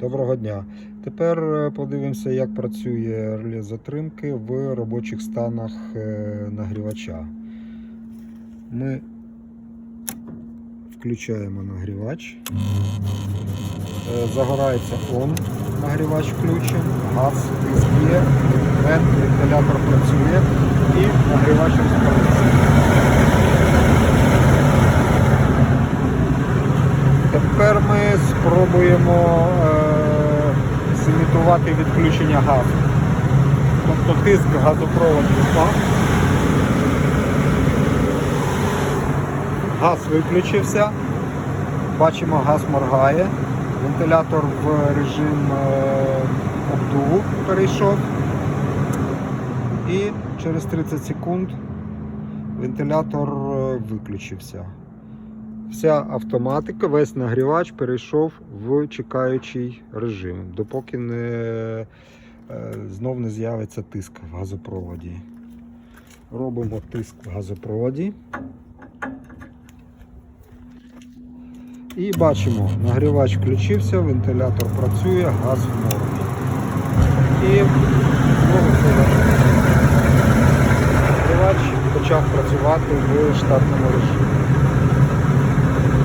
Доброго дня. Тепер е, подивимося, як працює реле затримки в робочих станах е, нагрівача. Ми включаємо нагрівач. Е, Загорається он, нагрівач включен, газ є, вент, вентилятор працює і нагрівач розпалиться. Тепер ми спробуємо зімітувати відключення газу. Тобто тиск газопроводу впав. Газ виключився. Бачимо, газ моргає. Вентилятор в режим е, обдуву перейшов. І через 30 секунд вентилятор е, виключився. Вся автоматика, весь нагрівач перейшов в чекаючий режим, допоки не, е, знов не з'явиться тиск в газопроводі. Робимо тиск в газопроводі. І бачимо, нагрівач включився, вентилятор працює, газ в нормі. І нагрівач почав працювати в штатному режимі.